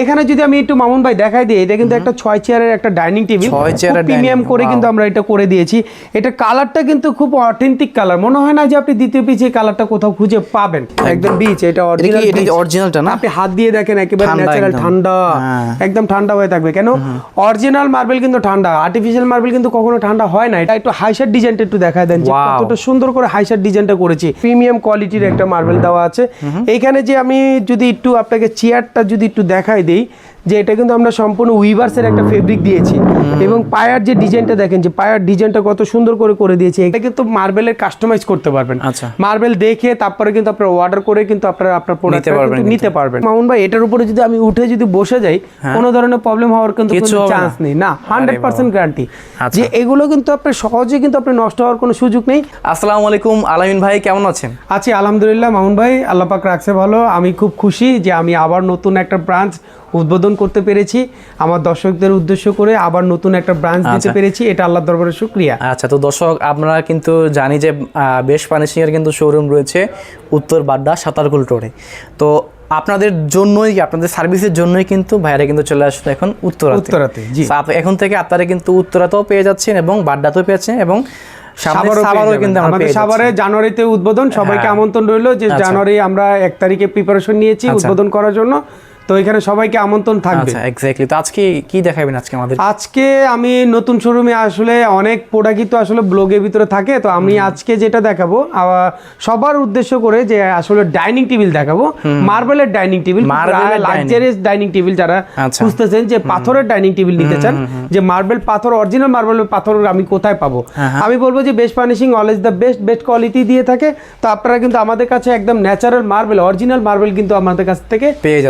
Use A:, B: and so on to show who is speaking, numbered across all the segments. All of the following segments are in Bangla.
A: এখানে যদি আমি একটু মামুন ভাই দেখাই দিই এটা কিন্তু একটা ছয় চেয়ারের একটা ডাইনিং টেবিল প্রিমিয়াম করে কিন্তু আমরা এটা করে দিয়েছি। এটা কালারটা কিন্তু খুব অথেন্টিক কালার মনে হয় না যে আপনি দ্বিতীয় পিছে কালারটা কোথাও খুঁজে পাবেন। একদম। বিচ এটা অরিজিনাল
B: অরিজিনালটা না?
A: আপনি হাত দিয়ে দেখেন একেবারে
B: ঠান্ডা
A: ন্যাচারাল ঠান্ডা।
B: হ্যাঁ।
A: একদম ঠান্ডা হয়ে থাকবে। কেন? অরিজিনাল মার্বেল কিন্তু ঠান্ডা। আর্টিফিশিয়াল মার্বেল কিন্তু কখনো ঠান্ডা হয় না। এটা একটু হাইশার ডিজাইনটা একটু দেখায় দেন যে. কতটা সুন্দর করে হাইশার ডিজাইনটা করেছি। প্রিমিয়াম কোয়ালিটির একটা মার্বেল দেওয়া আছে। এইখানে যে আমি যদি একটু আপনাকে চেয়ারটা যদি একটু দেখাই দেই যে এটা কিন্তু আমরা সম্পূর্ণ উইভার্সের একটা ফেব্রিক দিয়েছি। এবং পায়ার যে ডিজাইনটা দেখেন যে পায়ার ডিজাইনটা কত সুন্দর করে করে দিয়েছি এটা কিন্তু মার্বেলের কাস্টমাইজ করতে পারবেন।
B: আচ্ছা।
A: মার্বেল দেখে তারপরে কিন্তু আপনার অর্ডার করে কিন্তু আপনারা আপনার প্রোডাক্ট
B: পারবেন
A: নিতে পারবেন। মামুন ভাই এটার উপরে যদি আমি উঠে যদি বসে যাই কোনো ধরনের প্রবলেম হওয়ার কিন্তু
B: হ্যাঁ।
A: কোনো চান্স নেই। না হান্ড্রেড পার্সেন্ট গ্যারান্টি
B: আচ্ছা।
A: যে এগুলো কিন্তু আপনার সহজে কিন্তু আপনার নষ্ট হওয়ার কোনো সুযোগ নেই।
B: আসসালামু আলাইকুম আলামিন ভাই কেমন আছেন?
A: আছি আলহামদুলিল্লাহ মামুন ভাই আল্লাহ পাক রাখছে ভালো। আমি খুব খুশি যে আমি আবার নতুন একটা ব্রাঞ্চ উদ্বোধন করতে পেরেছি আমার দর্শকদের উদ্দেশ্য করে আবার নতুন একটা ব্রাঞ্চ দিতে
B: আচ্ছা।
A: পেরেছি এটা আল্লাহর দরবারে শুক্রিয়া
B: আচ্ছা তো দর্শক আপনারা কিন্তু জানি যে বেশ পানিশিং এর কিন্তু শোরুম রয়েছে উত্তর বাড্ডা সাতারকুল টোরে তো আপনাদের জন্যই আপনাদের সার্ভিসের জন্যই কিন্তু ভাইরা কিন্তু চলে আসলো এখন উত্তরাতে
A: উত্তরাতে,
B: এখন থেকে আপনারা কিন্তু উত্তরাতেও পেয়ে যাচ্ছেন এবং বাড্ডাতেও পেয়েছেন এবং।
A: আমাদের সাভারে জানুয়ারিতে উদ্বোধন সবাইকে
B: হ্যাঁ।
A: আমন্ত্রণ রইল যে
B: আচ্ছা।
A: জানুয়ারি আমরা এক তারিখে প্রিপারেশন নিয়েছি
B: আচ্ছা।
A: উদ্বোধন করার জন্য তো এখানে সবাইকে আমন্ত্রণ থাকবে।
B: আচ্ছা এক্স্যাক্টলি তো আজকে কি দেখাবেন আজকে আমাদের?
A: আজকে আমি নতুন শোরুমে আসলে অনেক প্রোডাক্টই তো আসলে ব্লগের ভিতরে থাকে তো আমি আজকে যেটা দেখাবো সবার উদ্দেশ্য করে যে আসলে ডাইনিং টেবিল দেখাবো মার্বেলের ডাইনিং টেবিল
B: Marble-এর
A: লাক্সারিয়াস ডাইনিং টেবিল যারা
B: আচ্ছা।
A: খুঁজতেছেন যে পাথরের ডাইনিং টেবিল নিতে চান যে মার্বেল পাথর অরিজিনাল মার্বেল পাথর আমি কোথায় পাবো?
B: হ্যাঁ,
A: আমি বলব যে best furnishing always the best best quality দিয়ে থাকে তো আপনারা কিন্তু আমাদের কাছে একদম ন্যাচারাল মার্বেল অরিজিনাল মার্বেল কিন্তু আমাদের কাছ থেকে
B: পেয়ে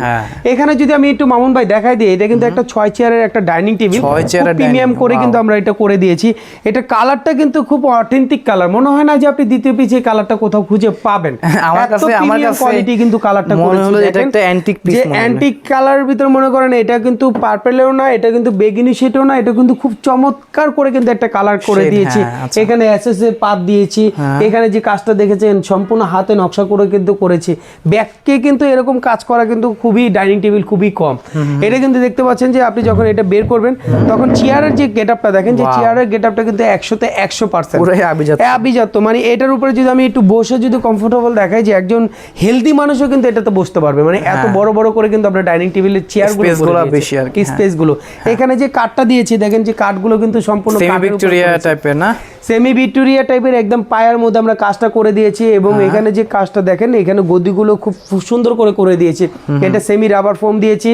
B: হ্যাঁ।
A: এখানে যদি আমি একটু মামুন ভাই দেখাই দিই এটা কিন্তু একটা ছয় চেয়ারের একটা ডাইনিং টেবিল।
B: ছয় চেয়ারের
A: প্রিমিয়াম করে কিন্তু আমরা এটা করে দিয়েছি। এটা কালারটা কিন্তু খুব অথেন্টিক কালার মনে হয় না যে আপনি দ্বিতীয় পিছে কালারটা কোথাও খুঁজে পাবেন।
B: আমার কাছে- আমার কাছে
A: কোয়ালিটি কিন্তু কালারটা
B: মনে হলো এটা একটা antique piece
A: যে
B: মনে।
A: অ্যান্টিক কালারের ভিতরে মনে করেন এটা কিন্তু পার্পেলেও না এটা কিন্তু বেগিনি শেটও না এটা কিন্তু খুব চমৎকার করে কিন্তু একটা কালার করে দিয়েছি।
B: হ্যাঁ, আচ্ছা।
A: এখানে এসএস এর পাত দিয়েছি। এখানে যে কাজটা দেখেছেন সম্পূর্ণ হাতে নকশা করে কিন্তু করেছি। ব্যাককে কিন্তু এরকম কাজ করা কিন্তু খুবই ডাইনিং টেবিল খুবই কম এটা কিন্তু দেখতে পাচ্ছেন যে আপনি যখন এটা বের করবেন তখন চেয়ারের যে গেট আপটা দেখেন যে চেয়ারের গেট আপটা কিন্তু একশোতে একশো পার্সেন্ট
B: আভিজাত।
A: মানে এটার উপরে যদি আমি একটু বসে যদি কমফোর্টেবল দেখাই যে একজন হেলদি মানুষও কিন্তু এটাতে বসতে পারবে মানে এত বড় বড় করে কিন্তু আমরা ডাইনিং টেবিলের চেয়ারগুলো
B: হ্যাঁ। বেশি আর কি, হ্যাঁ।
A: স্পেসগুলো এখানে যে কাঠটা দিয়েছি দেখেন যে কাঠগুলো কিন্তু সম্পূর্ণ
B: সেমি ভিক্টোরিয়া। টাইপের না
A: সেমি ভিক্টোরিয়া টাইপের একদম পায়ার মধ্যে আমরা কাজটা করে দিয়েছি এবং
B: হ্যাঁ।
A: এখানে যে কাজটা দেখেন এখানে গদিগুলো খুব সুন্দর করে করে দিয়েছি এটা সেমি রাবার ফোম দিয়েছি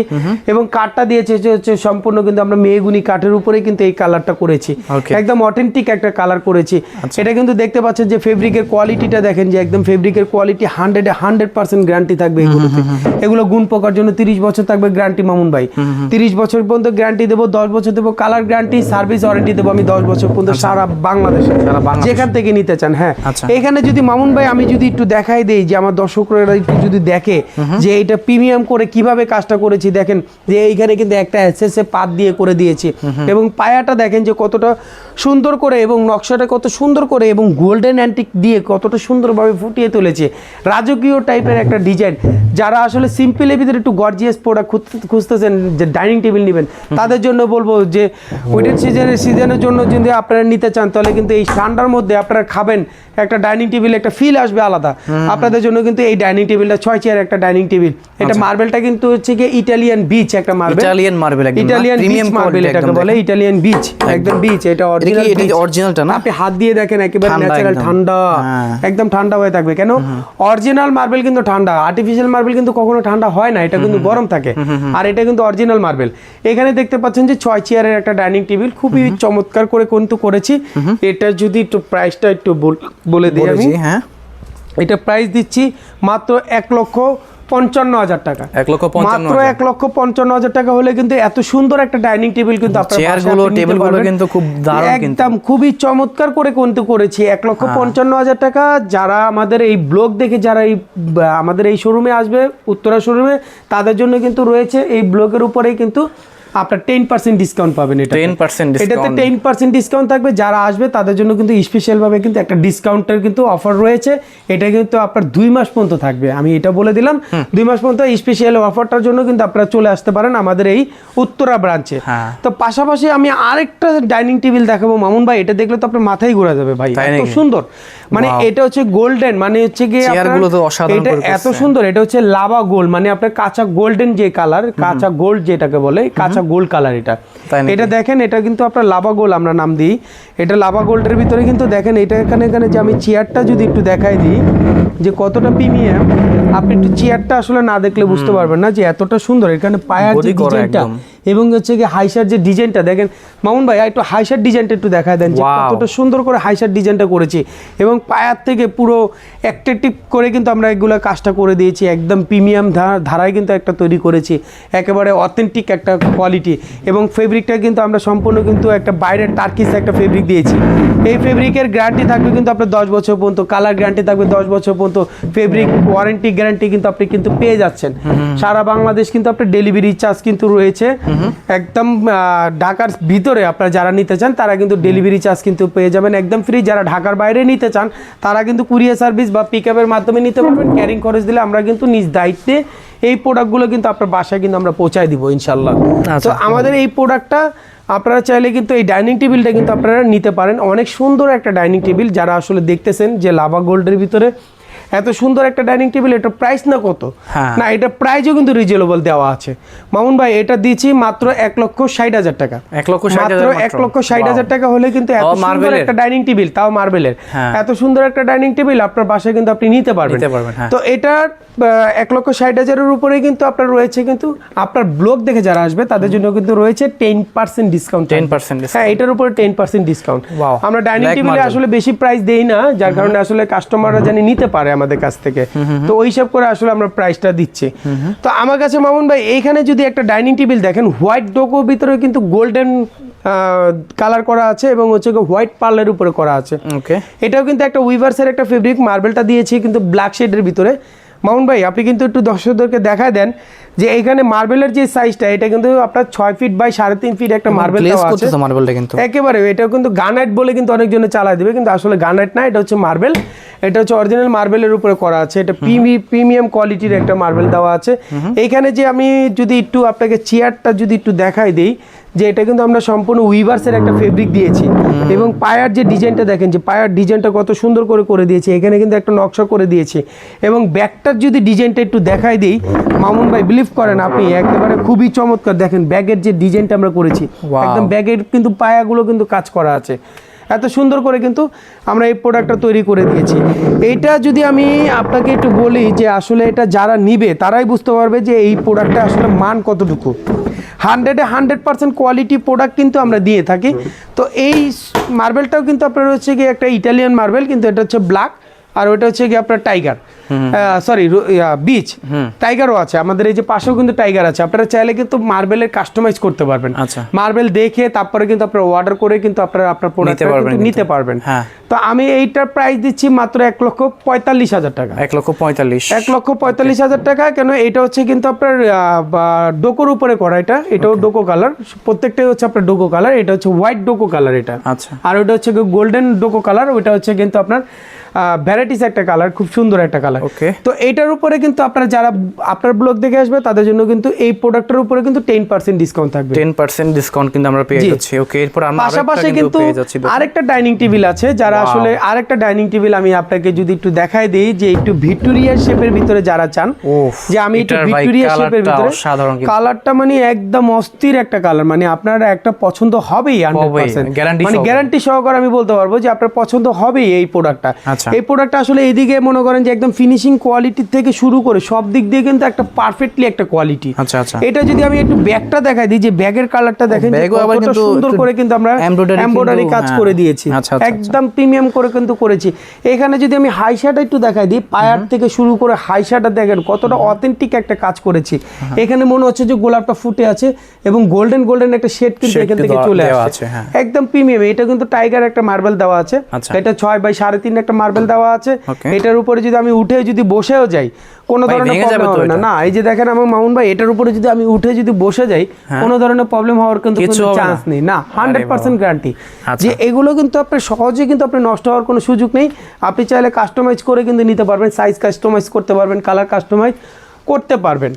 A: এবং কাঠটা দিয়েছি হচ্ছে- সম্পূর্ণ কিন্তু আমরা মেহগুনি কাঠের উপরে কিন্তু এই কালারটা করেছি। একদম অথেন্টিক একটা কালার করেছি।
B: আচ্ছা।
A: এটা কিন্তু দেখতে পাচ্ছেন যে ফেব্রিকের কোয়ালিটিটা দেখেন যে একদম ফেব্রিকের quality hundred hundred percent guarantee থাকবে এগুলোতে। এগুলো গুণ পোকার জন্য তিরিশ বছর থাকবে গ্যারান্টি মামুন ভাই। তিরিশ বছর পর্যন্ত গ্যারান্টি দেবো দশ বছর দেবো কালার গ্যারান্টি সার্ভিস ওয়ারেন্টি দেবো আমি দশ বছর পর্যন্ত সারা বাংলাদেশে। যেখান থেকে নিতে চান হ্যাঁ।
B: আচ্ছা।
A: এখানে যদি মামুন ভাই আমি যদি একটু দেখাই দেই যে আমার দর্শকরা একটু যদি দেখে যে এটা প্রিমিয়াম করে কীভাবে কাজটা করেছি দেখেন যে এইখানে কিন্তু একটা এ পাত দিয়ে করে দিয়েছি। এবং পায়াটা দেখেন যে কতটা সুন্দর করে এবং নকশাটা কত সুন্দর করে এবং গোল্ডেন অ্যান্টিক দিয়ে কতটা সুন্দরভাবে ফুটিয়ে তুলেছে। রাজকীয় টাইপের একটা ডিজাইন যারা আসলে সিম্পলের ভিতরে একটু গর্জিয়াস প্রোডাক্ট খুঁজতেছেন যে ডাইনিং টেবিল নেবেন তাদের জন্য বলব যে ওইটার সিজনের সিজনের জন্য যদি আপনারা নিতে চান তাহলে কিন্তু এই ঠান্ডার মধ্যে আপনারা খাবেন একটা ডাইনিং টেবিল একটা ফিল আসবে আলাদা। আপনাদের জন্য কিন্তু এই ডাইনিং টেবিলটা ছয় চেয়ার একটা ডাইনিং টেবিল এটা মার্বেলটা কিন্তু হচ্ছে গিয়ে ইটালিয়ান বিচ একটা মার্বেল।
B: ইটালিয়ান মার্বেল একদম
A: ইটালিয়ান
B: প্রিমিয়াম
A: মার্বেল এটাকে বলে ইটালিয়ান বিচ একদম। বিচ এটা
B: এটা
A: অরিজিনাল
B: এটা অরিজিনালটা না?
A: আপনি হাত দিয়ে দেখেন একেবারে ন্যাচারাল ঠান্ডা।
B: হ্যাঁ।
A: একদম ঠান্ডা হয়ে থাকবে কেন? অরিজিনাল মার্বেল কিন্তু ঠান্ডা আর্টিফিশিয়াল মার্বেল কিন্তু কখনো ঠান্ডা হয় না এটা কিন্তু গরম থাকে। আর এটা কিন্তু অরিজিনাল মার্বেল। এখানে দেখতে পাচ্ছেন যে ছয় চেয়ারের একটা ডাইনিং টেবিল খুবই চমৎকার করে কিন্তু করেছি। এটা যদি একটু প্রাইসটা একটু বলে দিই আমি।
B: হ্যাঁ।
A: এটা প্রাইস দিচ্ছি মাত্র এক লক্ষ পঞ্চান্ন হাজার টাকা
B: এক লক্ষ
A: মাত্র এক লক্ষ পঞ্চান্ন হাজার টাকা হলে কিন্তু এত সুন্দর একটা ডাইনিং টেবিল কিন্তু আপনার
B: চেয়ার বাসায়গুলো,
A: আপনি নিতে
B: টেবিলগুলো
A: পারবেন।
B: কিন্তু খুব দারুণ
A: একদম খুবই চমৎকার করে কিন্তু করেছি এক লক্ষ
B: হ্যাঁ।
A: পঞ্চান্ন হাজার টাকা যারা আমাদের এই ব্লগ দেখে যারা এই আমাদের এই শোরুমে আসবে উত্তরা শোরুমে তাদের জন্য কিন্তু রয়েছে এই ব্লগের উপরেই কিন্তু আপনার টেন পার্সেন্ট ডিসকাউন্ট পাবেন এটা
B: 10%
A: এটাতে টেন পার্সেন্ট ডিসকাউন্ট থাকবে। যারা আসবে তাদের জন্য কিন্তু স্পেশাল ভাবে কিন্তু একটা ডিসকাউন্টের কিন্তু অফার রয়েছে। এটা কিন্তু আপনার দুই মাস পর্যন্ত থাকবে। আমি এটা বলে দিলাম। দুই মাস পর্যন্ত স্পেশাল অফারটার জন্য কিন্তু আপনারা চলে আসতে পারেন আমাদের এই উত্তরা ব্রাঞ্চে
B: হ্যাঁ।
A: তো পাশাপাশি আমি আরেকটা ডাইনিং টেবিল দেখাবো। মামুন ভাই এটা দেখলে তো আপনার মাথায় ঘোরা যাবে ভাই। এত সুন্দর। মানে এটা হচ্ছে গোল্ডেন মানে হচ্ছে গিয়ে এটা এত সুন্দর। এটা হচ্ছে লাভা গোল্ড মানে আপনার কাঁচা গোল্ডেন যে কালার কাঁচা গোল্ড যেটাকে বলে কাঁচা গোল্ড কালার এটা। এটা দেখেন এটা কিন্তু আপনার লাভা গোল আমরা নাম দিই। এটা লাভা গোল্ডের ভিতরে কিন্তু দেখেন এটা এখানে এখানে যে আমি চেয়ারটা যদি একটু দেখাই দিই যে কতটা প্রিমিয়াম আপনি একটু চেয়ারটা আসলে না দেখলে বুঝতে পারবেন না যে এতটা সুন্দর। এখানে পায়ার যে ডিজাইনটা। এবং হচ্ছে কি হাইসার যে ডিজাইনটা দেখেন মামুন ভাই একটু হাইসার ডিজাইনটা একটু দেখায় দেন যে. কতটা সুন্দর করে হাইসার ডিজাইনটা করেছি। এবং পায়ার থেকে পুরো অ্যাট্রাকটিভ করে কিন্তু আমরা এগুলো কাজটা করে দিয়েছি। একদম প্রিমিয়াম ধারায় কিন্তু একটা তৈরি করেছি। একেবারে অথেন্টিক একটা কোয়ালিটি এবং ফেব্রিকটা কিন্তু আমরা সম্পূর্ণ কিন্তু একটা বাইরের টার্কিস একটা ফেব্রিক দিয়েছি। এই ফেব্রিকের গ্যারান্টি থাকবে কিন্তু আপনার দশ বছর পর্যন্ত কালার গ্যারান্টি থাকবে দশ বছর পর্যন্ত। ফেব্রিক ওয়ারেন্টি গ্যারান্টি কিন্তু আপনি কিন্তু পেয়ে যাচ্ছেন। সারা বাংলাদেশ কিন্তু আপনার ডেলিভারি চার্জ কিন্তু রয়েছে। একদম ঢাকার ভিতরে আপনারা যারা নিতে চান তারা কিন্তু ডেলিভারি চার্জ কিন্তু পেয়ে যাবেন একদম ফ্রি যারা ঢাকার বাইরে নিতে চান তারা কিন্তু কুরিয়ার সার্ভিস বা পিক আপের মাধ্যমে নিতে পারবেন। ক্যারিং খরচ দিলে আমরা কিন্তু নিজ দায়িত্বে এই প্রোডাক্টগুলো কিন্তু আপনার বাসায় কিন্তু আমরা পৌঁছায় দিব ইনশাল্লাহ
B: আচ্ছা।
A: তো আমাদের এই প্রোডাক্টটা আপনারা চাইলে কিন্তু এই ডাইনিং টেবিলটা কিন্তু আপনারা নিতে পারেন। অনেক সুন্দর একটা ডাইনিং টেবিল যারা আসলে দেখতেছেন যে লাভা গোল্ডের ভিতরে এত সুন্দর একটা ডাইনিং টেবিল এটা প্রাইস না কত?
B: হ্যাঁ।
A: না এটা প্রাইজও কিন্তু রিজনেবল দেওয়া আছে। মামুন ভাই এটা দিয়েছি মাত্র এক লক্ষ ষাট হাজার টাকা।
B: এক লক্ষ
A: মাত্র এক লক্ষ ষাট হাজার টাকা হলে কিন্তু এত সুন্দর একটা ডাইনিং টেবিল তাও মার্বেলের
B: হ্যাঁ।
A: এত সুন্দর একটা ডাইনিং টেবিল আপনার বাসায় কিন্তু আপনি নিতে পারবেন।
B: হ্যাঁ।
A: তো এটার এক লক্ষ ষাট হাজারের উপরে কিন্তু আপনার রয়েছে কিন্তু আপনার ব্লগ দেখে যারা আসবে তাদের জন্য কিন্তু রয়েছে টেন পার্সেন্ট ডিসকাউন্ট
B: 10%
A: হ্যাঁ এটার উপরে টেন পার্সেন্ট ডিসকাউন্ট আমরা ডাইনিং টেবিলে আসলে বেশি প্রাইস দেই না যার কারণে আসলে কাস্টমাররা জানি নিতে পারে আমাদের কাছ থেকে। তো ওই হিসাব করে আসলে আমরা প্রাইসটা দিচ্ছি। তো আমার কাছে মামুন ভাই এইখানে যদি একটা ডাইনিং টেবিল দেখেন হোয়াইট ডোকো ভিতরে কিন্তু গোল্ডেন কালার করা আছে এবং হচ্ছে হোয়াইট পার্লের উপরে করা আছে।
B: ওকে
A: এটাও কিন্তু একটা উইভার্সের একটা ফেব্রিক মার্বেলটা দিয়েছি কিন্তু ব্ল্যাক শেডের ভিতরে। মাউন্ট ভাই আপনি কিন্তু একটু দর্শকদেরকে দেখা দেন যে এখানে মার্বেলের যে সাইজটা এটা কিন্তু আপনার ছয় ফিট বাই সাড়ে তিন ফিট একটা মার্বেল
B: মার্বেলটা কিন্তু।
A: একেবারে এটাও কিন্তু গানাইট বলে কিন্তু অনেকজনে চালায় দেবে কিন্তু আসলে গানাইট না এটা হচ্ছে মার্বেল। এটা হচ্ছে অরিজিনাল মার্বেলের উপরে করা আছে এটা প্রিমিয়াম কোয়ালিটির একটা মার্বেল দেওয়া আছে। এইখানে যে আমি যদি একটু আপনাকে চেয়ারটা যদি একটু দেখাই দেই যে এটা কিন্তু আমরা সম্পূর্ণ উইভার্সের একটা ফেব্রিক দিয়েছি। এবং পায়ার যে ডিজাইনটা দেখেন যে পায়ার ডিজাইনটা কত সুন্দর করে করে দিয়েছি এখানে কিন্তু একটা নকশা করে দিয়েছি। এবং ব্যাগটার যদি ডিজাইনটা একটু দেখাই দিই মামুন ভাই বিলিভ করেন আপনি একেবারে খুবই চমৎকার। দেখেন ব্যাগের যে ডিজাইনটা আমরা করেছি একদম ব্যাগের কিন্তু পায়াগুলো কিন্তু কাজ করা আছে। এত সুন্দর করে কিন্তু আমরা এই প্রোডাক্টটা তৈরি করে দিয়েছি। এইটা যদি আমি আপনাকে একটু বলি যে আসলে এটা যারা নিবে তারাই বুঝতে পারবে যে এই প্রোডাক্টটা আসলে মান কতটুকু। হান্ড্রেডে হান্ড্রেড পার্সেন্ট কোয়ালিটি প্রোডাক্ট কিন্তু আমরা দিয়ে থাকি। তো এই মার্বেলটাও কিন্তু আপনার হচ্ছে গিয়ে একটা ইটালিয়ান মার্বেল কিন্তু এটা হচ্ছে ব্ল্যাক আর ওটা হচ্ছে গিয়ে আপনার টাইগার। সরি বিচ টাইগারও আছে। আমাদের এই যে পাশেও কিন্তু টাইগার আছে। আপনারা চাইলে কিন্তু মার্বেলের কাস্টমাইজ করতে পারবেন।
B: আচ্ছা।
A: মার্বেল দেখে তারপরে কিন্তু আপনারা অর্ডার করে কিন্তু আপনারা আপনার প্রোডাক্ট নিতে পারবেন
B: হ্যাঁ।
A: তো আমি এইটার প্রাইস দিচ্ছি মাত্র এক লক্ষ পঁয়তাল্লিশ হাজার টাকা।
B: এক লক্ষ পঁয়তাল্লিশ।
A: এক লক্ষ পঁয়তাল্লিশ হাজার টাকা কেন এটা হচ্ছে কিন্তু আপনার ডোকোর উপরে করা এটা। এটাও ডোকো কালার প্রত্যেকটাই হচ্ছে আপনার ডোকো কালার এটা হচ্ছে হোয়াইট ডোকো কালার এটা।
B: আচ্ছা।
A: আর ওটা হচ্ছে গোল্ডেন ডোকো কালার ওটা হচ্ছে কিন্তু আপনার ভ্যারাইটিস একটা কালার খুব সুন্দর একটা কালার
B: Okay.
A: তো এটার উপরে কিন্তু আপনারা যারা আপনার ব্লগ দেখে আসবে তাদের জন্য কিন্তু এই প্রোডাক্টের উপরে কিন্তু টেন পার্সেন্ট ডিসকাউন্ট থাকবে
B: টেন পার্সেন্ট ডিসকাউন্ট কিন্তু আমরা পেয়ে যাচ্ছি ওকে এরপর আমরা
A: পাশাপাশি কিন্তু। আরেকটা ডাইনিং টেবিল আছে যারা আসলে আরেকটা ডাইনিং টেবিল আমি আপনাকে যদি একটু দেখাই দেই যে একটু ভিক্টোরিয়া শেপের ভিতরে যারা চান যে আমি একটু ভিক্টোরিয়া শেপের
B: কালারটা
A: ভিতরে
B: অসাধারণ কিন্তু।
A: কালারটা মানে একদম অস্থির একটা কালার মানে আপনার একটা পছন্দ হবেই 100% মানে গ্যারান্টি সহকারে আমি বলতে পারব যে আপনার পছন্দ হবেই এই প্রোডাক্টটা
B: আচ্ছা।
A: এই প্রোডাক্টটা আসলে এইদিকে মনে করেন যে একদম ফিনিশিং কোয়ালিটি থেকে শুরু করে সব দিক দিয়ে কিন্তু একটা পারফেক্টলি একটা কোয়ালিটি
B: আচ্ছা আচ্ছা।
A: এটা যদি আমি একটু ব্যাগটা দেখাই দিই যে ব্যাগের কালারটা দেখেন
B: ব্যাগও আবার
A: কতটা
B: কিন্তু
A: সুন্দর করে কিন্তু আমরা এমব্রয়ডারি কাজ
B: হ্যাঁ।
A: করে দিয়েছি।
B: আচ্ছা, আচ্ছা,
A: একদম প্রিমিয়াম করে কিন্তু করেছি। এখানে যদি আমি হাই শার্ট একটু দেখাই দিই পায়ার থেকে শুরু করে হাই শার্টটা দেখেন কতটা অথেন্টিক একটা কাজ করেছি। এখানে মনে হচ্ছে যে গোলাপটা ফুটে আছে এবং গোল্ডেন গোল্ডেন একটা শেড কিন্তু এখান থেকে চলে আসছে।
B: হ্যাঁ।
A: একদম প্রিমিয়াম এটা কিন্তু টাইগার একটা মার্বেল দেওয়া আছে।
B: আচ্ছা।
A: এটা ছয় বাই সাড়ে তিন একটা মার্বেল দেওয়া আছে। এটার উপরে যদি আমি উঠে উঠে যদি বসেও যাই কোনো ধরনের প্রবলেম হবে না। না এই যে দেখেন আমার মামুন ভাই এটার উপরে যদি আমি উঠে যদি বসে যাই কোনো ধরনের প্রবলেম হওয়ার কিন্তু
B: হ্যাঁ।
A: কোনো চান্স নেই। না হান্ড্রেড পার্সেন্ট গ্যারান্টি। যে এগুলো কিন্তু আপনি সহজে কিন্তু আপনি নষ্ট হওয়ার কোনো সুযোগ নেই। আপনি চাইলে কাস্টমাইজ করে কিন্তু নিতে পারবেন সাইজ কাস্টমাইজ করতে পারবেন কালার কাস্টমাইজ করতে পারবেন.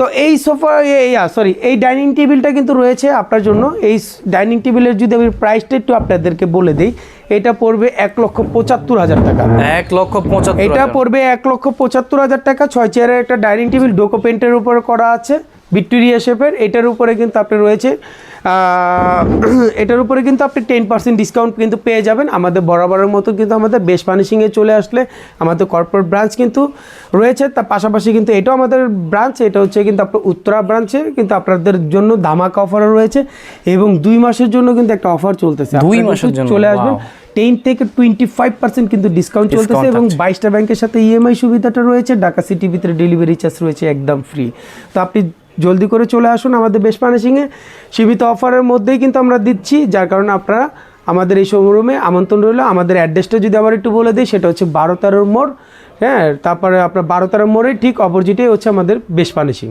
A: তো এই সোফা সরি এই ডাইনিং টেবিলটা কিন্তু রয়েছে আপনার জন্য। এই ডাইনিং টেবিলের যদি আমি প্রাইসটা একটু আপনাদেরকে বলে দিই এটা পড়বে এক লক্ষ পঁচাত্তর হাজার টাকা।
B: এক লক্ষ পঁচাত্তর
A: এটা পড়বে এক লক্ষ পঁচাত্তর হাজার টাকা। ছয় চেয়ারের একটা ডাইনিং টেবিল ডোকো পেন্টের উপরে করা আছে। ভিক্টোরিয়া শেপের এটার উপরে কিন্তু আপনি রয়েছে এটার উপরে কিন্তু আপনি টেন পার্সেন্ট ডিসকাউন্ট কিন্তু পেয়ে যাবেন। আমাদের বরাবরের মতো কিন্তু আমাদের বেশ ফার্নিশিংয়ে চলে আসলে আমাদের কর্পোরেট ব্রাঞ্চ কিন্তু রয়েছে। তার পাশাপাশি কিন্তু এটাও আমাদের ব্রাঞ্চ এটা হচ্ছে কিন্তু আপনার উত্তরা ব্রাঞ্চে কিন্তু আপনাদের জন্য ধামাকা অফারও রয়েছে এবং দুই মাসের জন্য কিন্তু একটা অফার চলতেছে।
B: দুই মাসের জন্য,
A: চলে আসবেন। টেন থেকে টোয়েন্টি ফাইভ পার্সেন্ট কিন্তু ডিসকাউন্ট চলতেছে এবং বাইশটা ব্যাংকের সাথে ইএমআই সুবিধাটা রয়েছে। ঢাকা সিটি ভিতরে ডেলিভারি চার্জ রয়েছে একদম ফ্রি তো আপনি জলদি করে চলে আসুন আমাদের বেশ পানিশিংয়ে সীমিত অফারের মধ্যেই কিন্তু আমরা দিচ্ছি, যার কারণে আপনারা আমাদের এই শোরুমে আমন্ত্রণ রইল। আমাদের অ্যাড্রেসটা যদি আবার একটু বলে দিই, সেটা হচ্ছে বারো তেরোর মোড়। হ্যাঁ তারপরে আপনার বারো তেরোর মোড়ে ঠিক অপোজিটেই হচ্ছে আমাদের বেশ পানিশিং